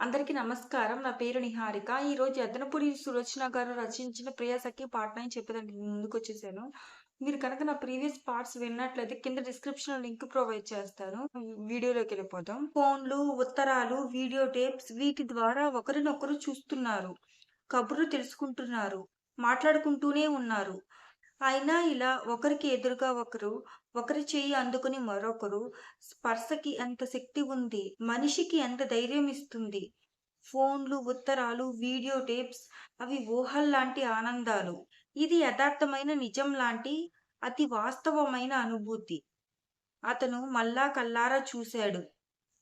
అందరికీ నమస్కారం. నా పేరు నిహారిక. ఈరోజు యద్దనపూడి సులోచన గారు రచించిన 'ప్రియసఖి' పార్ట్ 9 చెప్పేదానికి ముందుకు ముందుకొచ్చేసాను. మీరు కనుక నా ప్రీవియస్ పార్ట్స్ విన్నట్లయితే కింద డిస్క్రిప్షన్ లింక్ ప్రొవైడ్ చేస్తాను. వీడియోలోకెళ్ళిపోదాం. ఫోన్లు, ఉత్తరాలు, వీడియో టేప్స్ వీటి ద్వారా ఒకరినొకరు చూస్తున్నారు. కబుర్లు తెలుసుకుంటున్నారు. మాట్లాడుకుంటూనే ఉన్నారు. అయినా ఇలా ఒకరికి ఎదురుగా ఒకరు, ఒకరి చెయ్యి అందుకుని మరొకరు స్పర్శకి ఎంత శక్తి ఉంది. మనిషికి ఎంత ధైర్యం ఇస్తుంది. ఫోన్లు, ఉత్తరాలు, వీడియో టేప్స్ అవి ఊహల్లాంటి ఆనందాలు. ఇది యథార్థమైన నిజం లాంటి అతి వాస్తవమైన అనుభూతి. అతను మళ్ళా కళ్ళారా చూశాడు.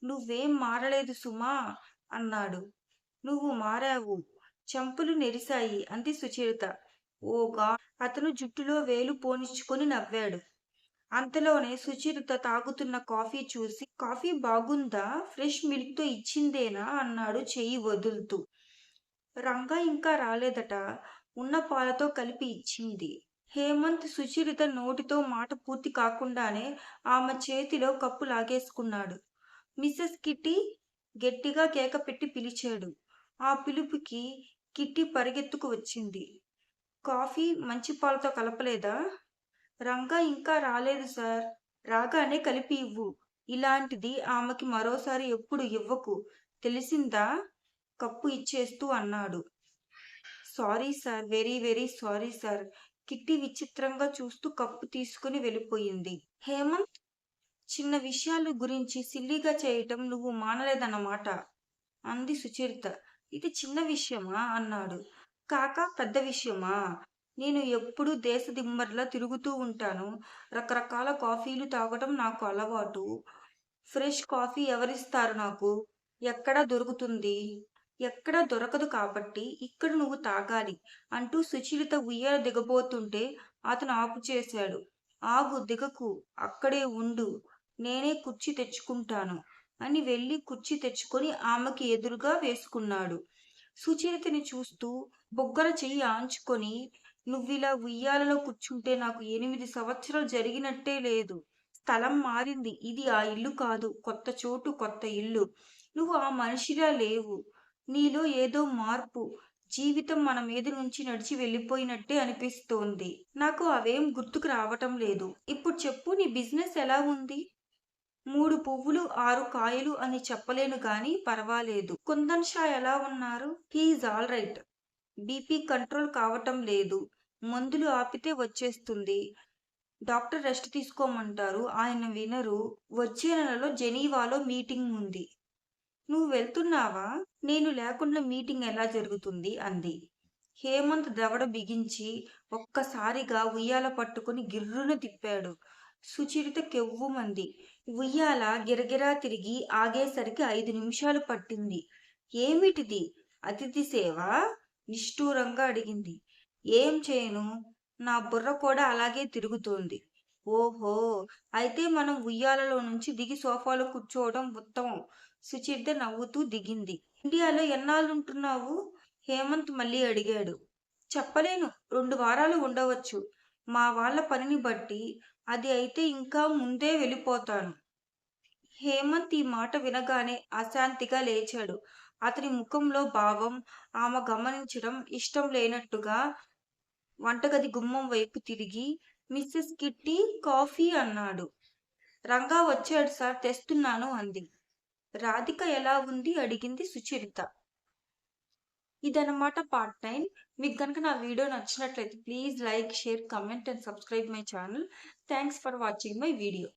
నువ్వేం మారలేదు సుమా! అన్నాడు. నువ్వు మారావు. చెంపులు నెరిశాయి అంది సుచరిత. ఓ గాడ్! అతను జుట్టులో వేలు పోనిచ్చుకొని నవ్వాడు. అంతలోనే సుచరిత తాగుతున్న కాఫీ చూసి కాఫీ బాగుందా? ఫ్రెష్ మిల్క్తో ఇచ్చిందేనా? అన్నాడు చెయ్యి వదులుతూ. రంగా ఇంకా రాలేదట. ఉన్న పాలతో కలిపి ఇచ్చింది. హేమంత్ సుచరిత నోటితో మాట పూర్తి కాకుండానే ఆమె చేతిలో కప్పు లాగేసుకున్నాడు. మిస్సెస్ కిట్టి గట్టిగా కేక పెట్టి పిలిచాడు. ఆ పిలుపుకి కిట్టి పరిగెత్తుకు వచ్చింది. కాఫీ మంచి పాలతో కలపలేదా? రంగా ఇంకా రాలేదు సార్. రాగానే కలిపి ఇవ్వు. ఇలాంటిది ఆమెకి మరోసారి ఎప్పుడు ఇవ్వకు. తెలిసిందా? కప్పు ఇచ్చేస్తూ అన్నాడు. Sorry sir. Very very sorry sir. Kitty విచిత్రంగా చూస్తూ కప్పు తీసుకుని వెళ్ళిపోయింది. హేమంత్! చిన్న విషయాలు గురించి సిల్లీగా చేయటం నువ్వు మానలేదన్నమాట అంది సుచరిత. ఇది చిన్న విషయమా? అన్నాడు. కాక పెద్ద విషయమా? నేను ఎప్పుడూ దేశదిమ్మరిలా తిరుగుతూ ఉంటాను. రకరకాల కాఫీలు తాగటం నాకు అలవాటు. ఫ్రెష్ కాఫీ ఎవరిస్తారు నాకు? ఎక్కడ దొరుకుతుంది? ఎక్కడ దొరకదు కాబట్టి ఇక్కడ నువ్వు తాగాలి అంటూ సుచరిత ఉయ్యాల దిగబోతుంటే అతను ఆపు చేశాడు ఆగు దిగకు. అక్కడే ఉండు. నేనే కుర్చీ తెచ్చుకుంటాను అని వెళ్ళి కుర్చీ తెచ్చుకొని ఆమెకి ఎదురుగా వేసుకున్నాడు. సుచరితని చూస్తూ బుగ్గన చెయ్యి ఆంచుకొని నువ్విలా ఉయ్యాలలో కూర్చుంటే నాకు ఎనిమిది సంవత్సరాలు జరిగినట్టే లేదు. స్థలం మారింది. ఇది ఆ ఇల్లు కాదు. కొత్త చోటు, కొత్త ఇల్లు. నువ్వు ఆ మనిషిలా లేవు. నీలో ఏదో మార్పు. జీవితం మన మీద నుంచి నడిచి వెళ్ళిపోయినట్టే అనిపిస్తోంది. నాకు అవేం గుర్తుకు రావటం లేదు. ఇప్పుడు చెప్పు నీ బిజినెస్ ఎలా ఉంది? మూడు పువ్వులు ఆరు కాయలు అని చెప్పలేను గాని పర్వాలేదు. కుందన్ షా ఎలా ఉన్నారు? He is all right. BP control కావటం లేదు. మందులు ఆపితే వచ్చేస్తుంది. డాక్టర్ రెస్ట్ తీసుకోమంటారు. ఆయన వినరు. వచ్చే నెలలో జెనీవాలో మీటింగ్ ఉంది. నువ్వు వెళ్తున్నావా? నేను లేకుండా మీటింగ్ ఎలా జరుగుతుంది? అంది. హేమంత్ దవడ బిగించి ఒక్కసారిగా ఉయ్యాల పట్టుకుని గిర్రున తిప్పాడు. సుచరిత కెవ్వుమంది. ఉయ్యాల గిరగిరా తిరిగి ఆగేసరికి ఐదు నిమిషాలు పట్టింది. ఏమిటిది? అతిథి సేవ నిష్ఠూరంగా అడిగింది. ఏం చేయను? నా బుర్ర కూడా అలాగే తిరుగుతోంది. ఓహో! అయితే మనం ఉయ్యాలలో నుంచి దిగి సోఫాలో కూర్చోవడం ఉత్తమం. సుచరిత నవ్వుతూ దిగింది. ఇండియాలో ఎన్నాళ్ళుంటున్నావు? హేమంత్ మళ్ళీ అడిగాడు. చెప్పలేను. రెండు వారాలు ఉండవచ్చు. మా వాళ్ళ పనిని బట్టి. అది అయితే ఇంకా ముందే వెళ్ళిపోతాను. హేమంత్ ఈ మాట వినగానే అశాంతిగా లేచాడు. అతని ముఖంలో భావం ఆమె గమనించడం ఇష్టం లేనట్టుగా వంటగది గుమ్మం వైపు తిరిగి మిస్సెస్ కిట్టి కాఫీ అన్నాడు. రంగా వచ్చాడు సార్ తెస్తున్నాను అంది. రాధిక ఎలా ఉంది? అడిగింది సుచరిత. ఇదనమాట పార్ట్ నైన్. మీకు కనుక నా వీడియో నచ్చినట్లయితే please like, share, comment and subscribe my channel. Thanks for watching my video.